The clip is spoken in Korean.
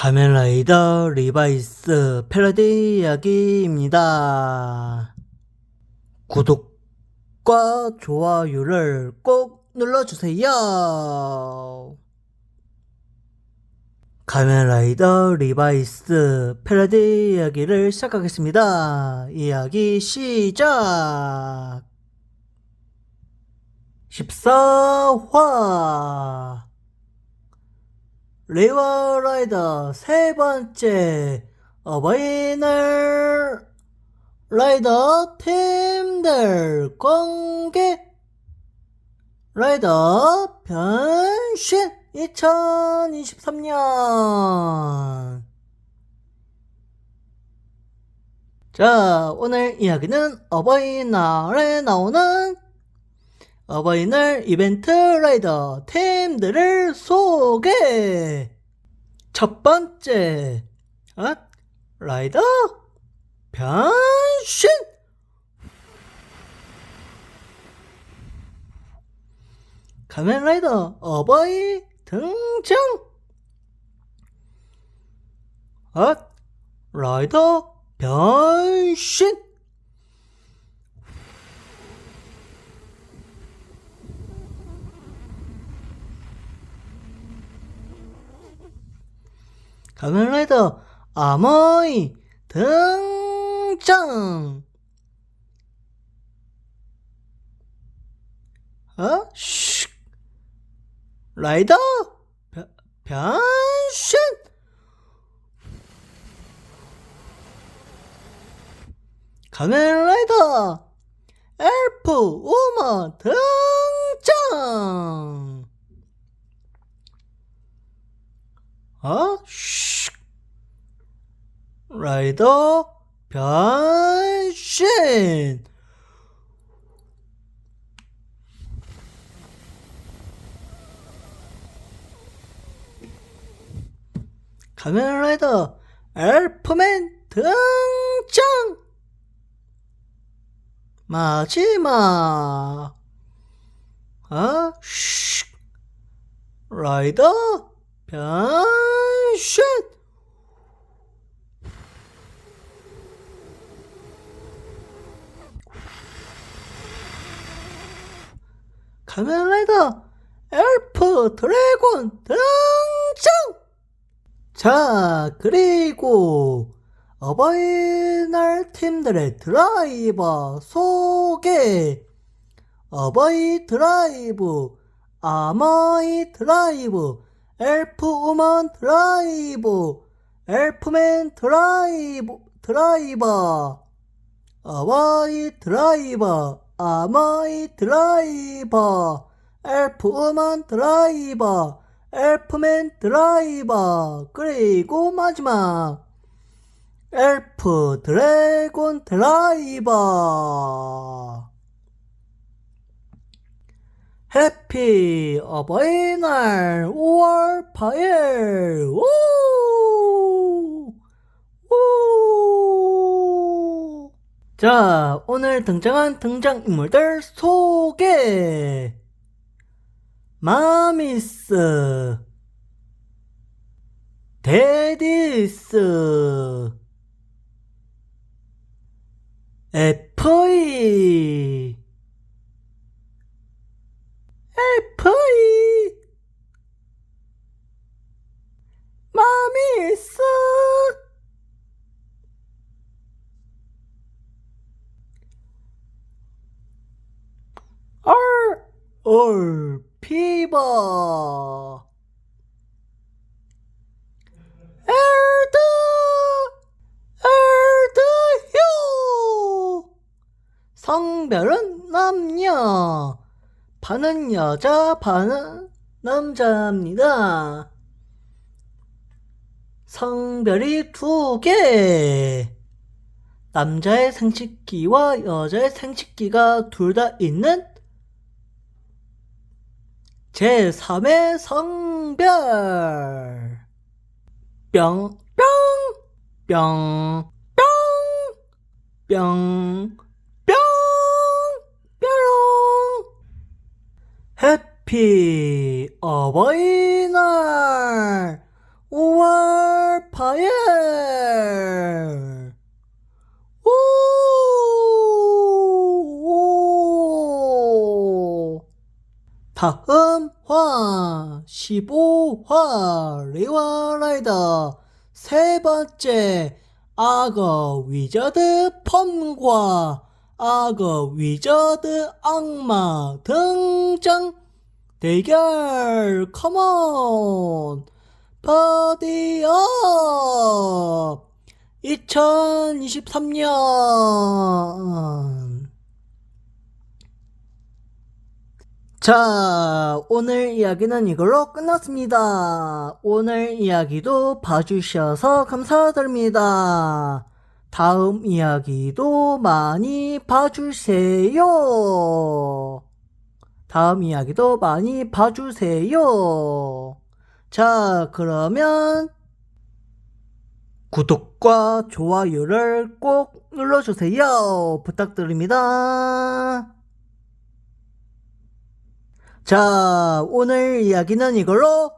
가면라이더 리바이스 패러디 이야기입니다. 구독과 좋아요를 꼭 눌러주세요. 가면라이더 리바이스 패러디 이야기를 시작하겠습니다. 이야기 시작! 14화 리버라이더 세 번째 어버이날 라이더 팀들 공개. 라이더 변신 2023년. 자 오늘 이야기는 어버이날에 나오는 어버이날 이벤트 라이더 팀들을 소 개! 첫 번째, 아, 라이더 변신! 가면라이더 어버이 등장! 아, 라이더 변신! 가면라이더 아머이 등장! 어? 슉! 라이더 변- 변신! 가면라이더 엘프 우먼 등장! 어? 슉. 라이더 변신. 가면라이더 엘프맨 등장. 마지막. 어? 슉. 라이더 변신! 카멜라이더 엘프 드래곤 등장! 자, 그리고 어버이날 팀들의 드라이버 소개! 어버이 드라이브, 아머이 드라이브, 엘프 우먼 드라이브, 엘프맨 드라이브, 드라이버, 어버이 드라이버, 아머이 드라이버, 엘프 우먼 드라이버, 엘프맨 드라이버, 그리고 마지막, 엘프 드래곤 드라이버. 해피 어버이날 5월 8일 우! 자 오늘 등장한 등장인물들 소개. 마미스. 데디스. 에프이. 엘프이 마미스 얼, 얼, 피버 엘드, 엘드 휴 성별은 남녀 반은 여자, 반은 남자입니다. 성별이 두 개. 남자의 생식기와 여자의 생식기가 둘 다 있는 제3의 성별. 뿅, 뿅, 뿅, 뿅, 뿅, 뿅, 뿅. 해피 어버이날 5월 파일 다음 화 15화 리와라이더. 세 번째 악어 위저드 펌과 악어 위저드 악마 등장. 대결 컴온. 파디업. 2023년 자, 오늘 이야기는 이걸로 끝났습니다. 오늘 이야기도 봐주셔서 감사드립니다. 다음 이야기도 많이 봐주세요. 다음 이야기도 많이 봐주세요. 자, 그러면 구독과 좋아요를 꼭 눌러주세요. 부탁드립니다. 자, 오늘 이야기는 이걸로